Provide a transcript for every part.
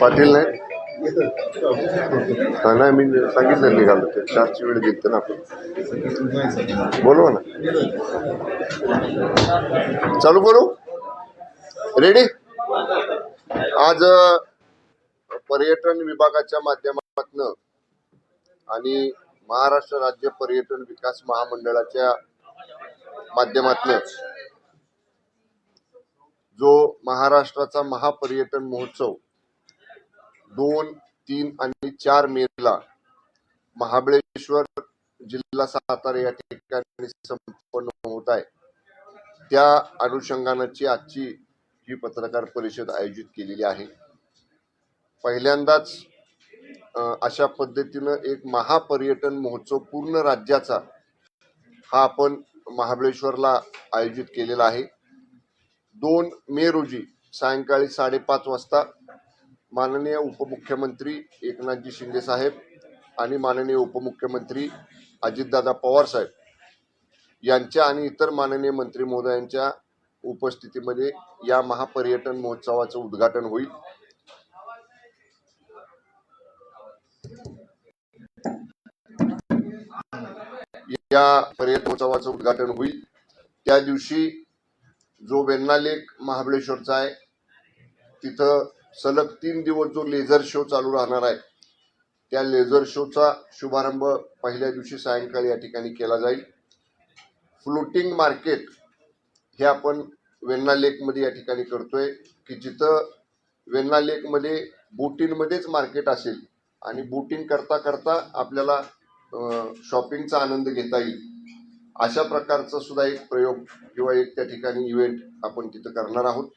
पाटील नाही? हा, नाही मी सांगितलं निघालो ते चारची वेळ दिलते ना आपण. बोलवा ना. चालू करू? रेडी आज पर्यटन विभागाच्या माध्यमातून आणि महाराष्ट्र राज्य पर्यटन विकास महामंडळाच्या माध्यमातून जो महाराष्ट्राचा महापर्यटन महोत्सव दोन तीन आणि चार मेला महाबळेश्वर जिल्हा सातारा या ठिकाणी संपन्न होत आहे. त्या अनुषंगानाची आजची ही पत्रकार परिषद आयोजित केलेली आहे. पहिल्यांदाच अशा पद्धतीनं एक महापर्यटन महोत्सव पूर्ण राज्याचा हा आपण महाबळेश्वरला आयोजित केलेला आहे. दोन मे रोजी सायंकाळी साडेपाच वाजता माननीय उपमुख्यमंत्री एकनाथजी शिंदे साहेब आणि माननीय उपमुख्यमंत्री अजितदादा पवार साहेब यांच्या आणि इतर माननीय मंत्री महोदयांच्या उपस्थितीमध्ये या महापर्यटन महोत्सवाचं उद्घाटन होईल. या पर्यटन महोत्सवाचं उद्घाटन होईल. त्या दिवशी जो वेन्नालेक लेक महाबळेश्वरचा आहे तिथं सलग तीन दिवस जो लेझर शो चालू राहणार आहे त्या लेझर शोचा शुभारंभ पहिल्या दिवशी सायंकाळी या ठिकाणी केला जाईल. फ्लोटिंग मार्केट हे आपण वेन्ना लेकमध्ये या ठिकाणी करतोय की जिथं वेन्ना लेकमध्ये बोटींमध्येच मार्केट असेल आणि बोटिंग करता करता आपल्याला शॉपिंगचा आनंद घेता येईल. अशा प्रकारचा सुद्धा एक प्रयोग किंवा एक त्या ठिकाणी इव्हेंट आपण तिथं करणार आहोत.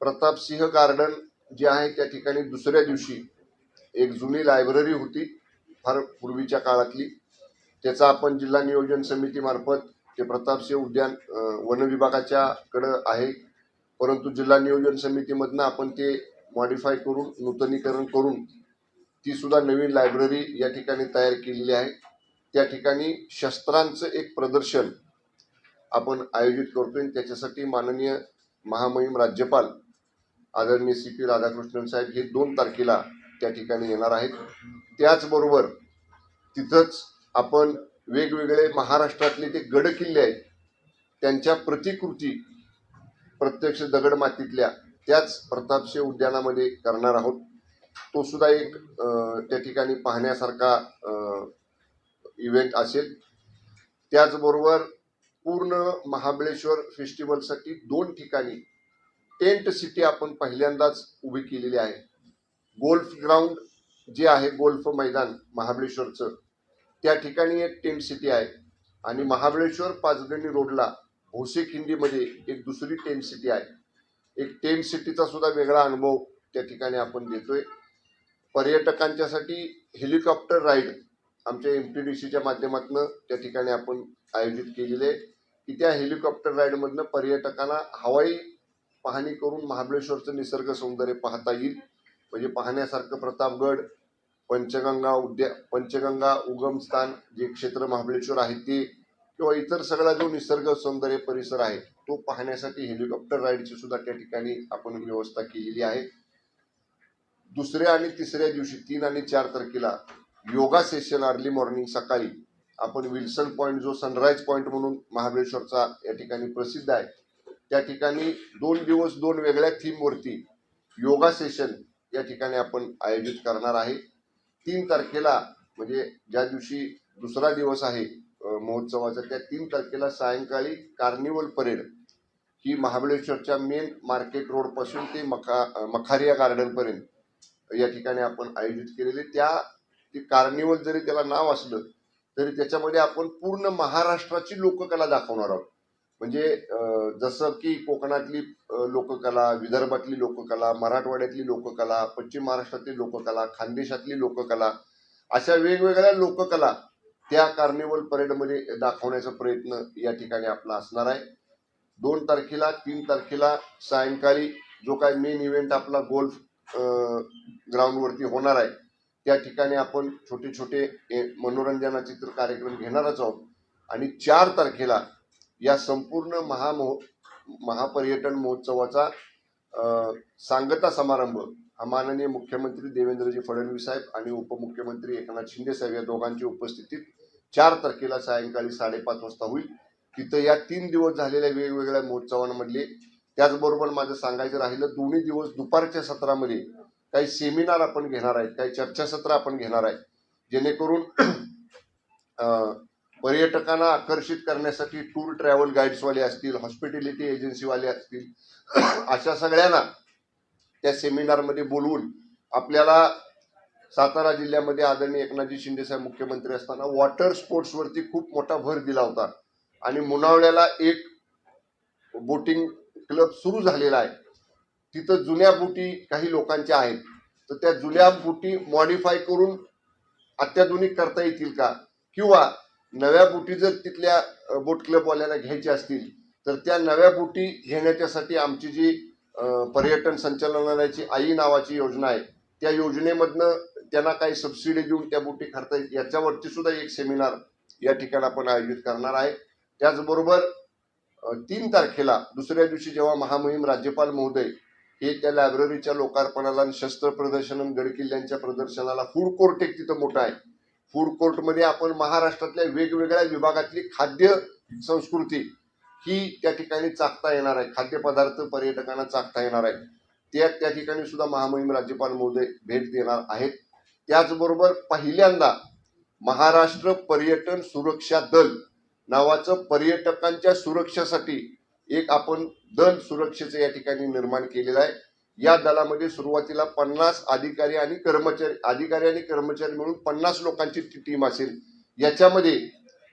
प्रतापसिंह गार्डन जे आहे त्या ठिकाणी दुसऱ्या दिवशी एक जुनी लायब्ररी होती फार पूर्वीच्या काळातली. त्याचा आपण जिल्हा नियोजन समितीमार्फत ते प्रतापसिंह उद्यान वन विभागाच्याकडं आहे. परंतु जिल्हा नियोजन समितीमधनं आपण ते मॉडिफाय करून नूतनीकरण करून ती सुद्धा नवीन लायब्ररी या ठिकाणी तयार केलेली आहे. त्या ठिकाणी शस्त्रांचं एक प्रदर्शन आपण आयोजित करतोय. आणि त्याच्यासाठी माननीय महामहिम राज्यपाल आदरणीय सी पी राधाकृष्णन साहेब हे दोन तारखेला त्या ठिकाणी येणार आहेत. त्याचबरोबर तिथंच आपण वेगवेगळे महाराष्ट्रातले ते गड किल्ले आहेत त्यांच्या प्रतिकृती प्रत्यक्ष दगडमातीतल्या त्याच प्रतापसिंह उद्यानामध्ये करणार आहोत. तो सुद्धा एक त्या ठिकाणी पाहण्यासारखा इव्हेंट असेल. त्याचबरोबर पूर्ण महाबळेश्वर फेस्टिवलसाठी दोन ठिकाणी टेंट सिटी आपण पहिल्यांदाच उभी केलेली आहे. गोल्फ ग्राउंड जे आहे गोल्फ मैदान महाबळेश्वरचं त्या ठिकाणी एक टेंट सिटी आहे. आणि महाबळेश्वर पाचगणी रोडला भोसे खिंडीमध्ये एक दुसरी टेंट सिटी आहे. एक टेंट सिटीचा सुद्धा वेगळा अनुभव त्या ठिकाणी आपण देतोय पर्यटकांच्यासाठी हेलिकॉप्टर राईड आमच्या एम टी डी सीच्या माध्यमातून त्या ठिकाणी आपण आयोजित केलेले आहे. की त्या हेलिकॉप्टर राईडमधनं पर्यटकांना हवाई पाहणी करून महाबळेश्वरचं निसर्ग सौंदर्य पाहता येईल. म्हणजे पाहण्यासारखं प्रतापगड पंचगंगा उद्या पंचगंगा उगमस्थान जे क्षेत्र महाबळेश्वर आहे ते किंवा इतर सगळा जो निसर्ग सौंदर्य परिसर आहे तो पाहण्यासाठी हेलिकॉप्टर राईडची सुद्धा त्या ठिकाणी आपण व्यवस्था केलेली आहे. दुसऱ्या आणि तिसऱ्या दिवशी तीन आणि चार तारखेला योगा सेशन अर्ली मॉर्निंग सकाळी. आपण विल्सन पॉईंट जो सनराईज पॉईंट म्हणून महाबळेश्वरचा या ठिकाणी प्रसिद्ध आहे त्या ठिकाणी दोन दिवस दोन वेगळ्या थीमवरती योगा सेशन या ठिकाणी आपण आयोजित करणार आहे. तीन तारखेला म्हणजे ज्या दिवशी दुसरा दिवस आहे महोत्सवाचा त्या तीन तारखेला सायंकाळी कार्निवल परेड ही महाबळेश्वरच्या मेन मार्केट रोडपासून ते मखा मखारिया गार्डनपर्यंत या ठिकाणी आपण आयोजित केलेले त्या ते कार्निवल जरी त्याला नाव असलं तरी त्याच्यामध्ये आपण पूर्ण महाराष्ट्राची लोककला दाखवणार आहोत. म्हणजे जसं की कोकणातली लोककला विदर्भातली लोककला मराठवाड्यातली लोककला पश्चिम महाराष्ट्रातली लोककला खानदेशातली लोककला अशा वेगवेगळ्या लोककला त्या कार्निवल परेडमध्ये दाखवण्याचा प्रयत्न या ठिकाणी आपला असणार आहे. दोन तारखेला तीन तारखेला सायंकाळी जो काय मेन इव्हेंट आपला गोल्फ ग्राउंडवरती होणार आहे. त्या ठिकाणी आपण छोटे छोटे ए, मनोरंजनाचे तर कार्यक्रम घेणारच आहोत. आणि चार तारखेला या संपूर्ण महामहो महापर्यटन महोत्सवाचा सांगता समारंभ हा माननीय मुख्यमंत्री देवेंद्रजी फडणवीस साहेब आणि उपमुख्यमंत्री एकनाथ शिंदे साहेब या दोघांच्या उपस्थितीत चार तारखेला सायंकाळी साडेपाच वाजता होईल. तिथं या तीन दिवस झालेल्या वेगवेगळ्या महोत्सवांमधले त्याचबरोबर माझं सांगायचं राहिलं दोन्ही दिवस दुपारच्या सत्रामध्ये काही सेमिनार आपण घेणार आहेत काही चर्चासत्र आपण घेणार आहेत. जेणेकरून पर्यटकांना आकर्षित करण्यासाठी टूर ट्रॅव्हल गाईड्सवाले असतील हॉस्पिटॅलिटी एजन्सीवाले असतील अशा सगळ्यांना त्या सेमिनारमध्ये बोलवून आपल्याला सातारा जिल्ह्यामध्ये आदरणीय एकनाथजी शिंदे साहेब मुख्यमंत्री असताना वॉटर स्पोर्ट्सवरती खूप मोठा भर दिला होता. आणि मुनावळ्याला एक बोटिंग क्लब सुरू झालेला आहे. तिथं जुन्या बुटी काही लोकांच्या आहेत. तर त्या जुन्या बुटी मॉडिफाय करून अत्याधुनिक करता येतील का? किंवा नव्या बुटी जर तिथल्या बोट क्लबवाल्यांना घ्यायच्या असतील तर त्या नव्या बुटी घेण्याच्यासाठी आमची जी पर्यटन संचालनालयाची आई नावाची योजना आहे त्या योजनेमधनं त्यांना काही सबसिडी देऊन त्या बोटी करता येईल. याच्यावरती सुद्धा एक सेमिनार या ठिकाणी आपण आयोजित करणार आहे. त्याचबरोबर तीन तारखेला दुसऱ्या दिवशी जेव्हा महामहिम राज्यपाल महोदय हे त्या लायब्ररीच्या लोकार्पणाला आणि शस्त्र प्रदर्शन आणि गडकिल्ल्यांच्या प्रदर्शनाला फूड कोर्ट एक तिथं मोठं आहे. फूड कोर्टमध्ये आपण महाराष्ट्रातल्या वेगवेगळ्या विभागातली खाद्य संस्कृती ही त्या ठिकाणी चाकता येणार आहे. खाद्यपदार्थ पर्यटकांना चाकता येणार आहे. त्या त्या ठिकाणी सुद्धा महामहिम राज्यपाल महोदय भेट देणार आहेत. त्याचबरोबर पहिल्यांदा महाराष्ट्र पर्यटन सुरक्षा दल नावाचं पर्यटकांच्या सुरक्षेसाठी एक आपण दल सुरक्षेचं या ठिकाणी निर्माण केलेलं आहे. या दलामध्ये सुरुवातीला पन्नास अधिकारी आणि कर्मचारी अधिकारी आणि कर्मचारी मिळून पन्नास लोकांची ती टीम असेल. याच्यामध्ये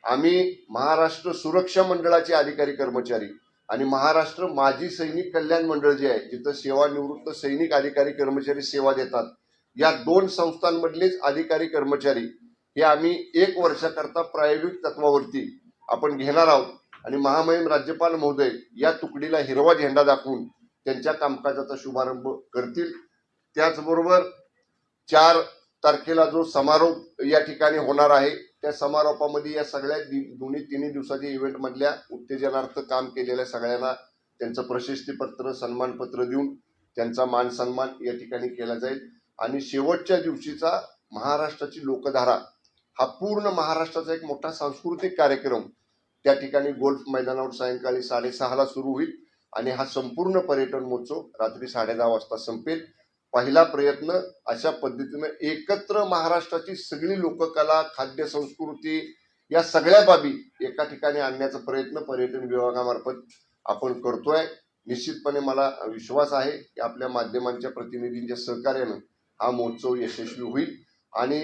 आम्ही महाराष्ट्र सुरक्षा मंडळाचे अधिकारी कर्मचारी आणि महाराष्ट्र माजी सैनिक कल्याण मंडळ जे आहे जिथं सेवानिवृत्त सैनिक अधिकारी कर्मचारी सेवा देतात. या दोन संस्थांमधलेच अधिकारी कर्मचारी हे आम्ही एक वर्षाकरता प्रायोगिक तत्वावरती आपण घेणार आहोत. आणि महामहिम राज्यपाल महोदय या तुकडीला हिरवा झेंडा दाखवून त्यांच्या कामकाजाचा शुभारंभ करतील. त्याचबरोबर चार तारखेला जो समारोप या ठिकाणी होणार आहे त्या समारोपामध्ये या सगळ्या दि- दोन्ही तिन्ही दिवसाच्या इव्हेंटमधल्या उत्तेजनार्थ काम केलेल्या सगळ्यांना त्यांचं प्रशस्तीपत्र सन्मानपत्र देऊन त्यांचा मान सन्मान या ठिकाणी केला जाईल. आणि शेवटच्या दिवशीचा महाराष्ट्राची लोकधारा हा पूर्ण महाराष्ट्राचा एक मोठा सांस्कृतिक कार्यक्रम त्या ठिकाणी गोल्फ मैदानावर सायंकाळी साडेसहाला सुरू होईल आणि हा संपूर्ण पर्यटन महोत्सव रात्री साडेदहा वाजता संपेल. पहिला प्रयत्न अशा पद्धतीनं एकत्र महाराष्ट्राची सगळी लोककला खाद्य संस्कृती या सगळ्या बाबी एका ठिकाणी आणण्याचा प्रयत्न पर्यटन विभागामार्फत आपण करतोय. निश्चितपणे मला विश्वास आहे की आपल्या माध्यमांच्या प्रतिनिधींच्या सहकार्यानं हा महोत्सव यशस्वी होईल. आणि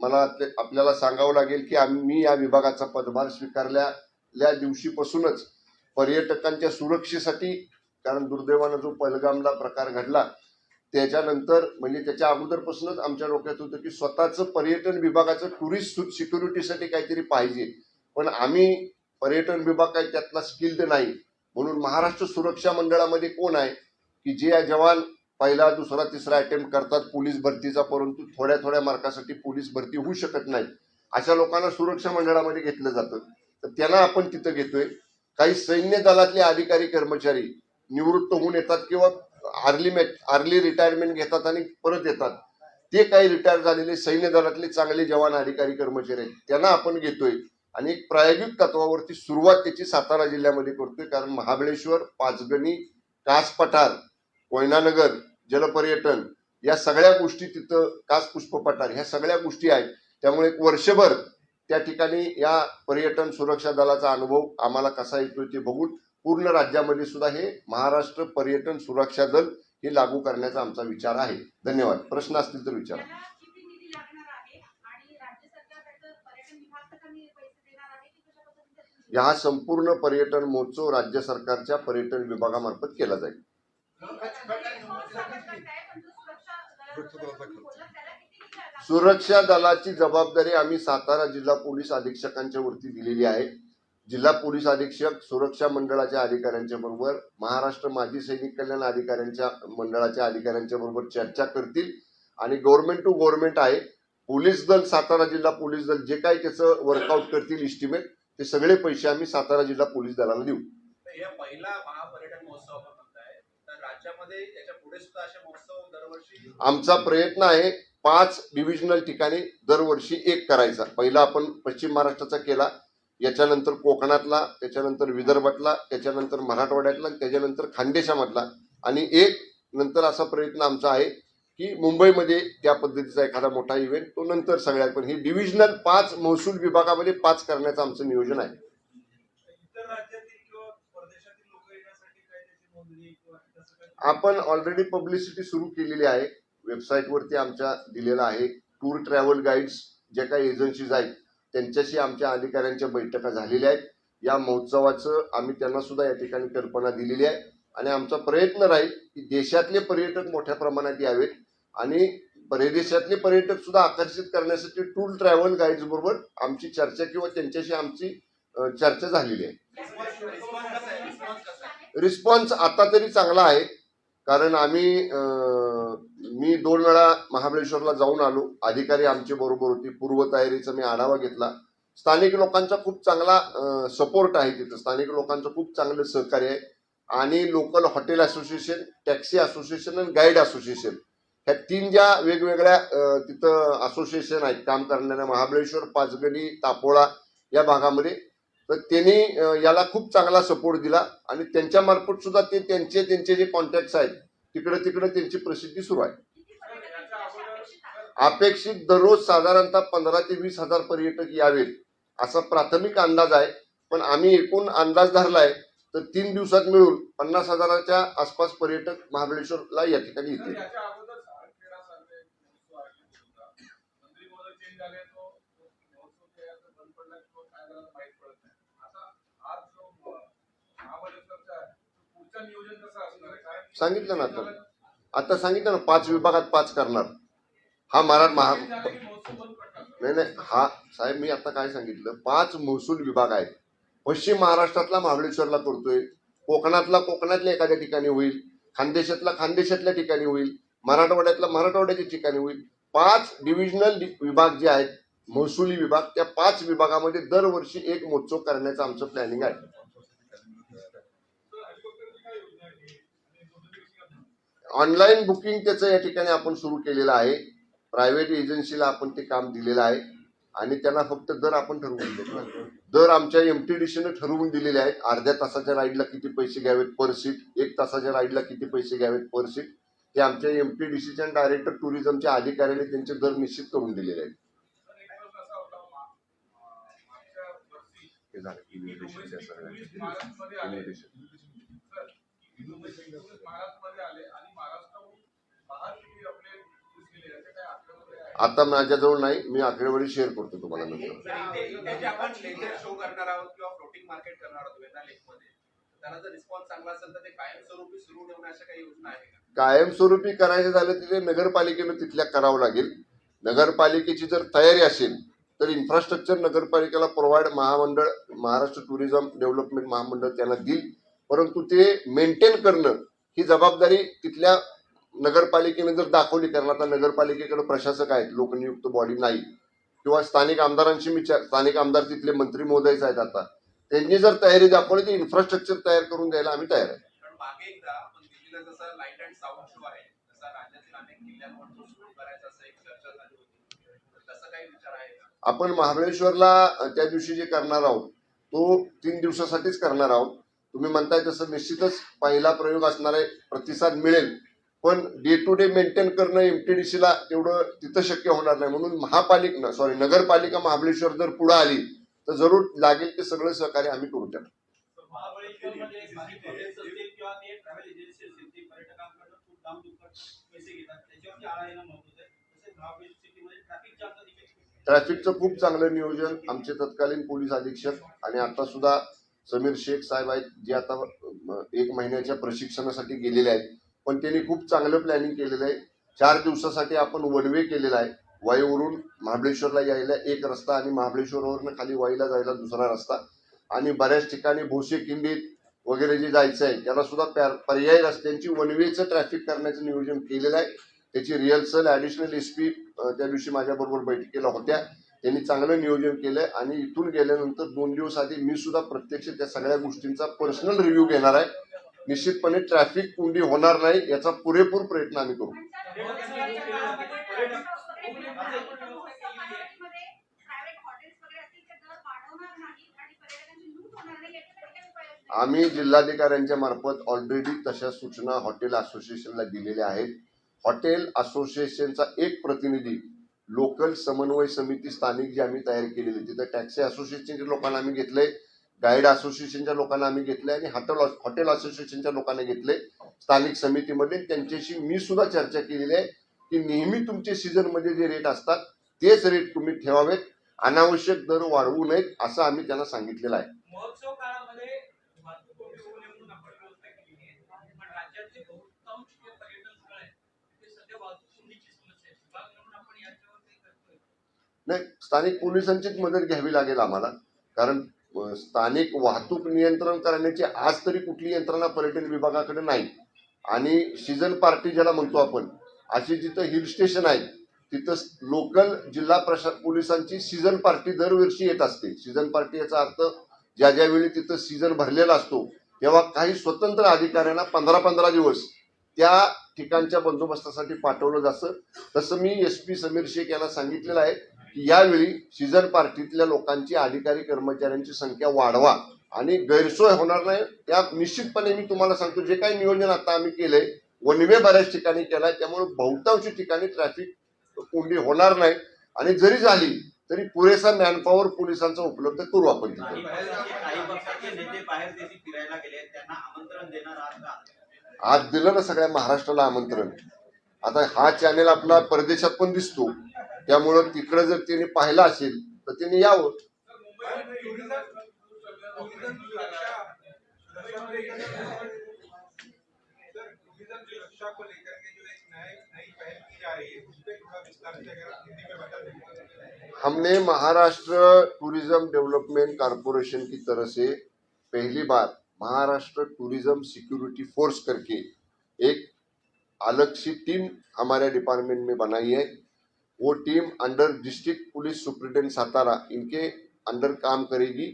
मला ते- आपल्याला सांगावं लागेल की आम्ही मी या विभागाचा पदभार स्वीकारल्या दिवशीपासूनच पर्यटकांच्या सुरक्षेसाठी कारण दुर्दैवानं जो पहलगामला प्रकार घडला त्याच्यानंतर म्हणजे त्याच्या अगोदरपासूनच आमच्या डोक्यात होतं की स्वतःचं पर्यटन विभागाचं टुरिस्ट सिक्युरिटीसाठी काहीतरी पाहिजे. पण आम्ही पर्यटन विभाग काही त्यातला स्किल्ड नाही. म्हणून महाराष्ट्र सुरक्षा मंडळामध्ये कोण आहे? की जे जवान पहिला दुसरा तिसरा अटेम्प्ट करतात पोलीस भरतीचा परंतु थोड्या थोड्या मार्कासाठी पोलीस भरती होऊ शकत नाही. अशा लोकांना सुरक्षा मंडळामध्ये घेतलं जातं. तर त्यांना आपण तिथं घेतोय. काही सैन्य दलातले अधिकारी कर्मचारी निवृत्त होऊन येतात किंवा आर्ली मॅच आर्ली रिटायरमेंट घेतात आणि परत येतात. ते काही रिटायर झालेले सैन्य दलातले चांगले जवान अधिकारी कर्मचारी आहेत. त्यांना आपण घेतोय. आणि एक प्रायोगिक तत्वावरती सुरुवात त्याची सातारा जिल्ह्यामध्ये करतोय. कारण महाबळेश्वर पाचगणी कास पठार कोयनानगर जलपर्यटन या सगळ्या गोष्टी तिथं कास पुष्प पठार ह्या सगळ्या गोष्टी आहेत. त्यामुळे एक वर्षभर त्या ठिकाणी या पर्यटन सुरक्षा दलाचा अनुभव आम्हाला कसा येतोय ते बघून पूर्ण राज्यामध्ये सुद्धा हे महाराष्ट्र पर्यटन सुरक्षा दल हे लागू करण्याचा आमचा विचार आहे. धन्यवाद. प्रश्न असतील तर विचारा. ह्या हा संपूर्ण पर्यटन महोत्सव राज्य सरकारच्या पर्यटन विभागामार्फत केला जाईल. सुरक्षा दलाची जबाबदारी आम्ही सातारा जिल्हा पोलीस अधीक्षकांच्या वरती दिलेली आहे. जिल्हा पोलीस अधीक्षक सुरक्षा मंडळाच्या अधिकाऱ्यांच्या बरोबर महाराष्ट्र माजी सैनिक कल्याण अधिकाऱ्यांच्या मंडळाच्या अधिकाऱ्यांच्या बरोबर चर्चा करतील. आणि गव्हर्नमेंट टू गव्हर्नमेंट आहे. पोलीस दल सातारा जिल्हा पोलीस दल जे काही त्याचं वर्कआउट करतील इस्टिमेट ते सगळे पैसे आम्ही सातारा जिल्हा पोलीस दलाला देऊ. पहिला महापर्यटन महोत्सव आमचा प्रयत्न आहे पाच डिव्हिजनल ठिकाणी दरवर्षी एक करायचा. पहिला आपण पश्चिम महाराष्ट्राचा केला याच्यानंतर कोकणातला त्याच्यानंतर विदर्भातला त्याच्यानंतर मराठवाड्यातला त्याच्यानंतर खानदेशामधला आणि एक नंतर असा प्रयत्न आमचा आहे की मुंबईमध्ये त्या पद्धतीचा एखादा मोठा इव्हेंट तो नंतर सगळ्यात पण. हे डिव्हिजनल पाच महसूल विभागामध्ये पाच करण्याचं आमचं नियोजन आहे. आपण ऑलरेडी पब्लिसिटी सुरू केलेली आहे. वेबसाईटवरती आमच्या दिलेला आहे. टूर ट्रॅव्हल गाईड्स ज्या काही एजन्सीज आहेत त्यांच्याशी आमच्या अधिकाऱ्यांच्या बैठका झालेल्या आहेत. या महोत्सवाचं आम्ही त्यांना सुद्धा या ठिकाणी कल्पना दिलेली आहे. आणि आमचा प्रयत्न राहील की देशातले पर्यटक मोठ्या प्रमाणात यावेत. आणि परदेशातले पर्यटक सुद्धा आकर्षित करण्यासाठी टूर ट्रॅव्हल गाईड्स बरोबर आमची चर्चा किंवा त्यांच्याशी आमची चर्चा झालेली आहे. रिस्पॉन्स आता तरी चांगला आहे. कारण आम्ही मी दोन वेळा महाबळेश्वरला जाऊन आलो. अधिकारी आमचे बरोबर होते. पूर्वतयारीचा मी आढावा घेतला. स्थानिक लोकांचा खूप चांगला सपोर्ट आहे तिथं. स्थानिक लोकांचं खूप चांगलं सहकार्य आहे. आणि local hotel association taxi association आणि गाईड असोसिएशन ह्या तीन ज्या वेगवेगळ्या तिथं असोसिएशन आहेत काम करणाऱ्या महाबळेश्वर पाचगणी तापोळा या भागामध्ये तर त्यांनी याला खूप चांगला सपोर्ट दिला आणि त्यांच्या मार्फत सुद्धा ते त्यांचे त्यांचे जे कॉन्टॅक्ट आहेत तिकडे तिकडे त्यांची प्रसिद्धी सुरू आहे. अपेक्षित दररोज साधारणतः पंधरा ते वीस हजार पर्यटक यावेत असा प्राथमिक अंदाज आहे. पण आम्ही एकूण अंदाज धरलाय तर तीन दिवसात मिळून पन्नास हजाराच्या आसपास पर्यटक महाबळेश्वरला या ठिकाणी येतील. सांगितलं ना आता. आता सांगितलं ना पाच विभागात पाच करणार. हा मराठ महा नाही नाही हा साहेब मी आता काय सांगितलं? पाच महसूल विभाग आहेत. पश्चिम महाराष्ट्रातला महाबळेश्वरला करतोय. कोकणातला कोकणातल्या एखाद्या ठिकाणी होईल. खानदेशातला खानदेशातल्या ठिकाणी होईल. मराठवाड्यातला मराठवाड्याच्या ठिकाणी होईल. पाच डिव्हिजनल विभाग जे आहेत महसुली विभाग त्या पाच विभागामध्ये दरवर्षी एक महोत्सव करण्याचं आमचं प्लॅनिंग आहे. ऑनलाईन बुकिंग त्याचं या ठिकाणी आपण सुरू केलेलं आहे. प्रायव्हेट एजन्सीला आपण ते काम दिलेलं आहे. आणि त्यांना फक्त दर आपण ठरवून देतो दर आमच्या एमटीडीसीने ठरवून दिलेले आहेत. अर्ध्या तासाच्या राईडला किती पैसे घ्यावेत पर सीट एक तासाच्या राईडला किती पैसे घ्यावेत पर सीट हे आमच्या एमटीडीसीच्या डायरेक्टर टुरिझमच्या अधिकाऱ्याने त्यांचे दर निश्चित करून दिलेले आहेत. झालं, आता माझ्याजवळ नाही मी आकडेवारी शेअर करतो तुम्हाला नंतर. त्याला कायमस्वरूपी करायचं झालं तिथे नगरपालिकेनं तिथल्या करावं लागेल. नगरपालिकेची जर तयारी असेल तर इन्फ्रास्ट्रक्चर नगरपालिकेला प्रोव्हाइड महामंडळ महाराष्ट्र टुरिझम डेव्हलपमेंट महामंडळ त्यांना देईल. परंतु ते मेंटेन करणं ही जबाबदारी तिथल्या नगरपालिकेने जर दाखवली कारण आता नगरपालिकेकडे प्रशासक आहेत लोकनियुक्त बॉडी नाही. किंवा स्थानिक आमदारांशी मी स्थानिक आमदार तिथले मंत्री महोदयच आहेत आता. त्यांनी जर तयारी दाखवली तर इन्फ्रास्ट्रक्चर तयार करून द्यायला आम्ही तयार आहे. आपण महाबळेश्वरला त्या दिवशी जे करणार आहोत तो तीन दिवसासाठीच करणार आहोत. तुम्ही म्हणताय तसं निश्चितच पहिला प्रयोग असणार आहे प्रतिसाद मिळेल. पण डे टू डे मेंटेन करणं एमटीडीसी ला तेवढं तिथं शक्य होणार नाही. म्हणून महापालिका सॉरी नगरपालिका महाबळेश्वर जर पुढे आली तर जरूर लागेल ते सगळं सहकार्य आम्ही करू त्याला ट्रॅफिकचं खूप चांगलं नियोजन आमचे तत्कालीन पोलीस अधीक्षक आणि आता सुद्धा समीर शेख साहेब आहेत जे आता एक महिन्याच्या प्रशिक्षणासाठी गेलेले आहेत. पण त्यांनी खूप चांगलं प्लॅनिंग केलेलं आहे. चार दिवसासाठी आपण वन वे केलेला आहे. वाईवरून महाबळेश्वरला यायला एक रस्ता आणि महाबळेश्वरवरून खाली वाईला जायला दुसरा रस्ता. आणि बऱ्याच ठिकाणी भोसे किंडीत वगैरे जे जायचं आहे त्याला सुद्धा पर्यायी रस्त्यांची वनवेचं ट्रॅफिक करण्याचं नियोजन केलेलं आहे. त्याची रिहर्सल ॲडिशनल एस पी त्या दिवशी माझ्याबरोबर बैठकीला होत्या. त्यांनी चांगलं नियोजन केलंय आणि इथून गेल्यानंतर दोन दिवस आधी मी सुद्धा प्रत्यक्ष त्या सगळ्या गोष्टींचा पर्सनल रिव्ह्यू घेणार आहे. निश्चितपणे ट्रॅफिक कोंडी होणार नाही याचा पुरेपूर प्रयत्न आम्ही करू. आम्ही जिल्हाधिकाऱ्यांच्या मार्फत ऑलरेडी तशा सूचना हॉटेल असोसिएशनला दिलेल्या आहेत. हॉटेल असोसिएशनचा एक प्रतिनिधी लोकल समन्वय समिती स्थानिक जी आम्ही तयार केलेली तिथं टॅक्सी असोसिएशनच्या लोकांना आम्ही घेतलंय. गाईड असोसिएशनच्या लोकांना आम्ही घेतलंय आणि हॉटेल हॉटेल असोसिएशनच्या लोकांना घेतलंय. स्थानिक समितीमध्ये त्यांच्याशी मी सुद्धा चर्चा केलेली आहे की नेहमी तुमचे सीझनमध्ये जे रेट असतात तेच रेट तुम्ही ठेवावेत. अनावश्यक दर वाढवू नयेत असं आम्ही त्यांना सांगितलेलं आहे. नाही स्थानिक पोलिसांचीच मदत घ्यावी लागेल आम्हाला. कारण स्थानिक वाहतूक नियंत्रण करण्याची आज तरी कुठली यंत्रणा पर्यटन विभागाकडे नाही. आणि सीझन पार्टी ज्याला म्हणतो आपण अशी जिथं हिल स्टेशन आहे तिथं लोकल जिल्हा प्रशा पोलिसांची सीझन पार्टी दरवर्षी येत असते. सीझन पार्टी याचा अर्थ ज्या ज्या वेळी तिथं सीझन भरलेला असतो तेव्हा काही स्वतंत्र अधिकाऱ्यांना पंधरा पंधरा दिवस त्या ठिकाणच्या बंदोबस्तासाठी पाठवलं जातं. तसं मी एस पी समीर शेख यांना सांगितलेलं आहे की यावेळी सीझन पार्टीतल्या लोकांची अधिकारी कर्मचाऱ्यांची संख्या वाढवा. आणि गैरसोय होणार नाही. त्या निश्चितपणे मी तुम्हाला सांगतो जे काही नियोजन आता आम्ही केलंय वनवे बऱ्याच ठिकाणी केलाय. त्यामुळे बहुतांश ठिकाणी ट्रॅफिक कोंडी होणार नाही. आणि जरी झाली तरी पुरेसा मॅनपॉवर पोलिसांचा उपलब्ध करू आपण तिथे. आज दिलं ना सगळ्या महाराष्ट्राला आमंत्रण. आता हा चॅनेल आपला परदेशात पण दिसतो. त्यामुळं तिकडे जर त्याने पाहिलं असेल तर तिने यावं. हमने महाराष्ट्र टूरिज्म डेव्हलपमेंट कॉर्पोरेशन की तरफ से पहली बार महाराष्ट्र टूरिज़्म सिक्योरिटी फोर्स करके एक अलग सी टीम हमारे डिपार्टमेंट में बनाई है वो team under district police superintendent Satara, इनके अंडर काम करेगी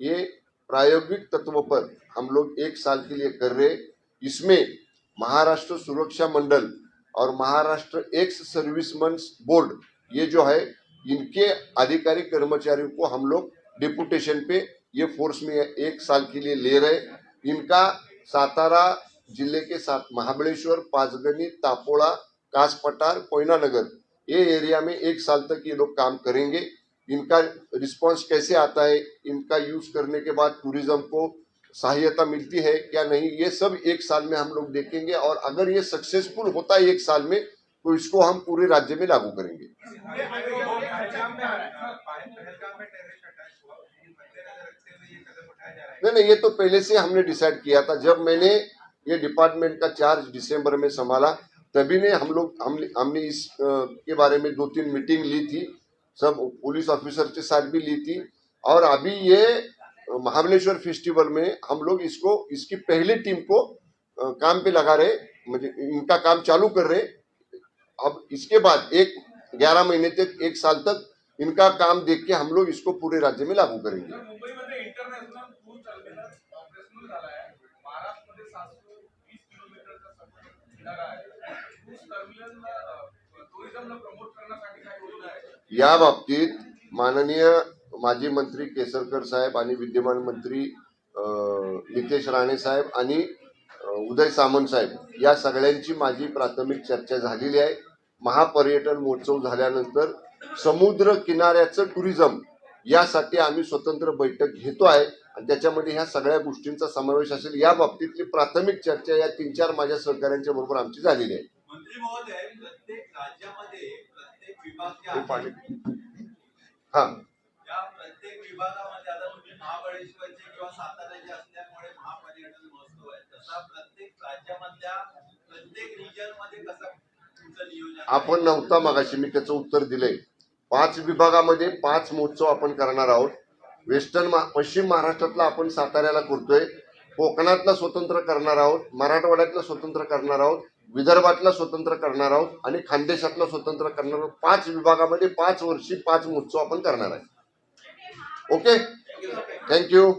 ये प्रायोगिक तत्व पर हम लोग एक साल के लिए कर रहे। इसमें महाराष्ट्र सुरक्षा मंडल और महाराष्ट्र एक्स सर्विसमैन बोर्ड, ये जो है, इनके अधिकारी कर्मचारियों को हम लोग डिपुटेशन पे ये फोर्स में एक साल के लिए ले रहे इनका सातारा ज़िले के साथ महाबळेश्वर पाचगणी तापोड़ा कासपटार कोयना नगर ये एरिया में एक साल तक ये लोग काम करेंगे इनका रिस्पांस कैसे आता है इनका यूज़ करने के बाद टूरिज़्म को सहायता मिलती है क्या नहीं ये सब एक साल में हम लोग देखेंगे और अगर ये सक्सेसफुल होता है एक साल में तो इसको हम पूरे राज्य में लागू करेंगे नहीं नहीं, ये तो पहले से हमने डिसाइड किया था। जब मैंने ये डिपार्टमेंट का चार्ज दिसंबर में संभाला, तभी ने हम लोग, हम, हमने इस के बारे में दो तीन मीटिंग ली थी। सब पुलिस ऑफिसर के साथ भी ली थी। और अभी ये महाबलेश्वर फेस्टिवल में हम लोग इसको, इसकी पहली टीम को काम पे लगा रहे इनका काम चालू कर रहे। अब इसके बाद एक, ग्यारह महीने तक, एक साल तक इनका काम देख के हम लोग इसको पूरे राज्य में लागू करेंगे। या बाबतीत माननीय माजी मंत्री केसरकर साहेब आणि विद्यमान मंत्री नितेश राणे साहेब आणि उदय सामंत साहेब या सगळ्यांची माझी प्राथमिक चर्चा झालेली आहे. महापर्यटन महोत्सव झाल्यानंतर समुद्र किनाऱ्याचं टुरिझम यासाठी आम्ही स्वतंत्र बैठक घेतो आहे. आणि त्याच्यामध्ये ह्या सगळ्या गोष्टींचा समावेश असेल या बाबतीतली प्राथमिक चर्चा या तीन चार माझ्या सहकाऱ्यांच्या बरोबर आमची झालेली आहे. मंत्री महोदय प्रत्येक राज्यामध्ये प्रत्येक विभाग जे हे आहे पाणी या प्रत्येक विभागामध्ये आता तुम्ही महाबळेश्वरचे किंवा साताऱ्याचे असल्यामुळे महापर्यटन महोत्सव आहे. तसा प्रत्येक राज्यामधल्या प्रत्येक रिजनमध्ये कसं तुमचं नियोजन आहे? आपण नव्हता मगाशी मी त्याचं उत्तर दिलंय. पाच विभागामध्ये पाच महोत्सव आपण करणार आहोत. वेस्टर्न मा- पश्चिम महाराष्ट्रातला आपण साताऱ्याला करतोय. कोकणातला स्वतंत्र करणार आहोत मराठवाड्यातलं स्वतंत्र करणार आहोत विदर्भातला स्वतंत्र करणार आहोत आणि खानदेशातला स्वतंत्र करणार आहोत. पाच विभागामध्ये पाच वर्षी पाच महोत्सव आपण करणार आहे. ओके? Thank you.